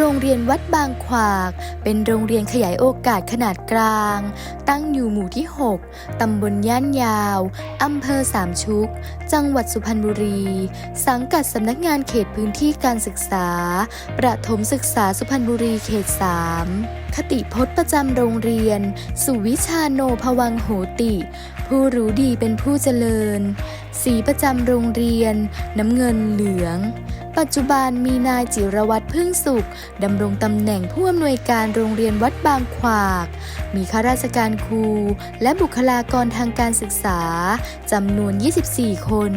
โรงเรียนวัดบางขวาก เป็นโรงเรียนขยายโอกาสขนาดกลาง ตั้งอยู่หมู่ที่ 6 ตำบลย่านยาว อำเภอสามชุก จังหวัดสุพรรณบุรี สังกัดสำนักงานเขตพื้นที่การศึกษา ประถมศึกษาสุพรรณบุรีเขต 3 คติพจน์ประจำโรงเรียน สุวิชาโนภวังโหติ ผู้รู้ดีเป็นผู้เจริญ สีประจำโรงเรียน น้ำเงินเหลือง ปัจจุบันมีนายจิรวัตรพึ่งสุขดำรงตำแหน่งผู้อำนวยการโรงเรียนวัดบางขวาก มีข้าราชการครู และบุคลากรทางการศึกษาจำนวน 24 คน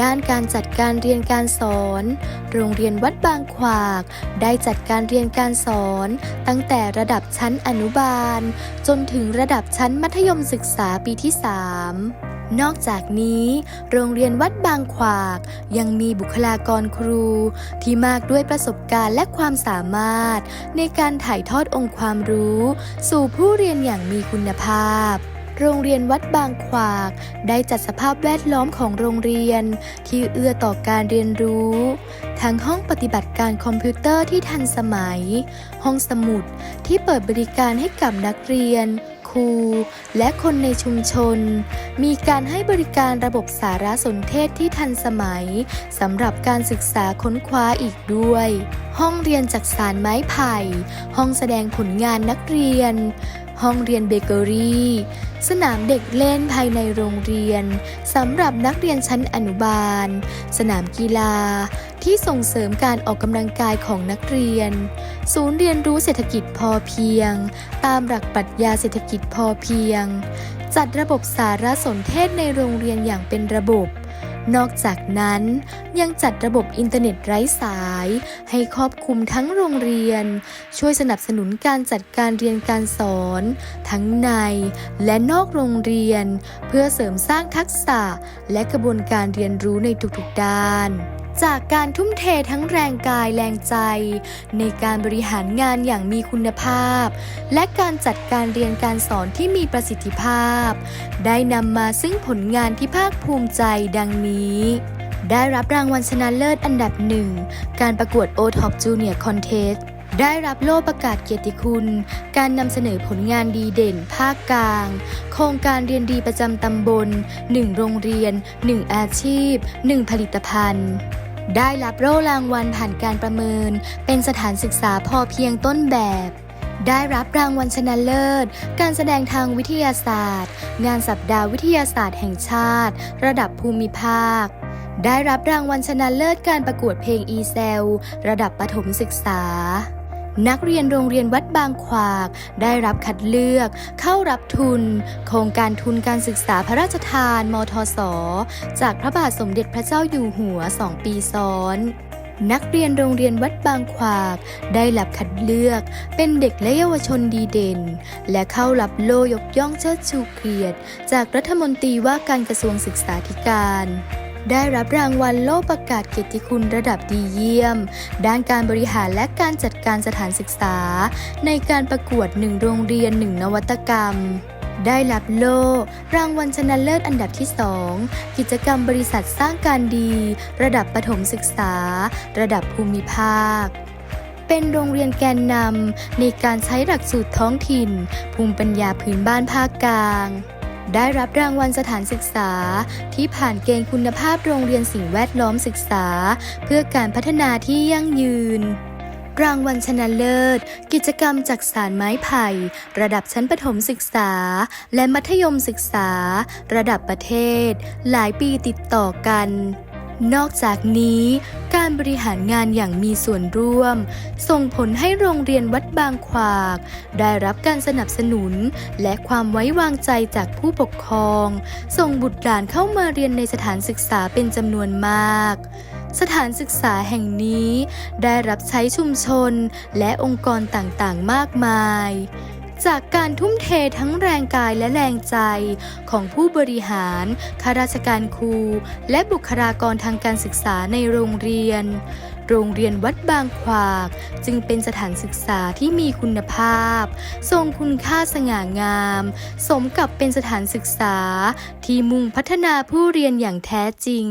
ด้านการจัดการเรียนการสอน โรงเรียนวัดบางขวาก ได้จัดการเรียนการสอน ตั้งแต่ระดับชั้นอนุบาล จนถึงระดับชั้นมัธยมศึกษาปีที่ 3 นอกจากนี้ โรงเรียนวัดบางขวาก ยังมีบุคลากรครู ที่มากด้วยประสบการณ์และความสามารถ ในการถ่ายทอดองค์ความรู้ สู่ผู้เรียนอย่างมีคุณภาพโรงเรียนวัดบางขวาก ได้จัดสภาพแวดล้อมของโรงเรียน ที่เอื้อต่อการเรียนรู้ ทั้งห้องปฏิบัติการคอมพิวเตอร์ที่ทันสมัย ห้องสมุดที่เปิดบริการให้กับนักเรียน ครู และคนในชุมชน มีการให้บริการระบบสารสนเทศที่ทันสมัยสำหรับการศึกษาค้นคว้าอีกด้วย ห้องเรียนจักสารไม้ไผ่ ห้องแสดงผลงานนักเรียน ห้องเรียนเบเกอรี่ สนามเด็กเล่นภายในโรงเรียนสำหรับนักเรียนชั้นอนุบาล สนามกีฬา ที่ส่งเสริมการออกกำลังกายของนักเรียน ศูนย์เรียนรู้เศรษฐกิจพอเพียง ตามหลักปรัชญาเศรษฐกิจพอเพียง จัดระบบสารสนเทศในโรงเรียนอย่างเป็นระบบ นอกจากนั้นยังจัดระบบอินเทอร์เน็ตไร้สาย ให้ครอบคลุมทั้งโรงเรียน ช่วยสนับสนุนการจัดการเรียนการสอน ทั้งในและนอกโรงเรียน เพื่อเสริมสร้างทักษะและกระบวนการเรียนรู้ในทุกๆด้าน จากการทุ่มเททั้งแรงกายแรงใจ ในการบริหารงานอย่างมีคุณภาพ และการจัดการเรียนการสอนที่มีประสิทธิภาพ ได้นำมาซึ่งผลงานที่ภาคภูมิใจดังนี้ได้รับรางวัลชนะเลิศอันดับหนึ่ง การประกวด o t o p Junior Contest ได้รับโล่ประกาศเกียรติคุณ การนำเสนอผลงานดีเด่น ภาคกลาง โครงการเรียนดีประจำตำบล 1 โรงเรียน 1 อาชีพ 1 ผลิตภัณฑ์ ได้รับโล่รางวัลผ่านการประเมิน เป็นสถานศึกษาพอเพียงต้นแบบ ได้รับรางวัลชนะเลิศ การแสดงทางวิทยาศาสตร์ งานสัปดาห์วิทยาศาสตร์แห่งชาติ ระดับภูมิภาคได้รับรางวัลชนะเลิศการประกวดเพลง e s e l ระดับประถมศึกษา นักเรียนโรงเรียนวัดบางขวาก ได้รับคัดเลือก เข้ารับทุน โครงการทุนการศึกษาพระราชทาน มทศ จากพระบาทสมเด็จพระเจ้าอยู่หัว2ปีซ้อนนักเรียนโรงเรียนวัดบางขวาก ได้รับคัดเลือก เป็นเด็กและเยาวชนดีเด่น และเข้ารับโล่ยกย่องเชิดชูเกียรติ จากรัฐมนตรีว่าการกระทรวงศึกษาธิการ ได้รับรางวัลโล่ประกาศเกียรติคุณระดับดีเยี่ยม ด้านการบริหารและการจัดการสถานศึกษา ในการประกวดหนึ่งโรงเรียนหนึ่งนวัตกรรมได้รับโล่รางวัลชนะเลิศอันดับที่ 2 กิจกรรมบริษัทสร้างการดี ระดับประถมศึกษา ระดับภูมิภาค เป็นโรงเรียนแกนนำในการใช้หลักสูตรท้องถิ่น ภูมิปัญญาพื้นบ้านภาคกลาง ได้รับรางวัลสถานศึกษา ที่ผ่านเกณฑ์คุณภาพโรงเรียนสิ่งแวดล้อมศึกษา เพื่อการพัฒนาที่ยั่งยืน รางวัลชนะเลิศ กิจกรรมจักสารไม้ไผ่ ระดับชั้นประถมศึกษา และมัธยมศึกษา ระดับประเทศ หลายปีติดต่อกัน นอกจากนี้การบริหารงานอย่างมีส่วนร่วม ส่งผลให้โรงเรียนวัดบางขวาก ได้รับการสนับสนุน และความไว้วางใจจากผู้ปกครอง ส่งบุตรหลานเข้ามาเรียนในสถานศึกษาเป็นจำนวนมาก สถานศึกษาแห่งนี้ ได้รับใช้ชุมชนและองค์กรต่างๆ มากมาย จากการทุ่มเททั้งแรงกายและแรงใจของผู้บริหารข้าราชการครูและบุคลากรทางการศึกษาในโรงเรียน โรงเรียนวัดบางขวาก จึงเป็นสถานศึกษาที่มีคุณภาพ ทรงคุณค่าสง่างาม สมกับเป็นสถานศึกษาที่มุ่งพัฒนาผู้เรียนอย่างแท้จริง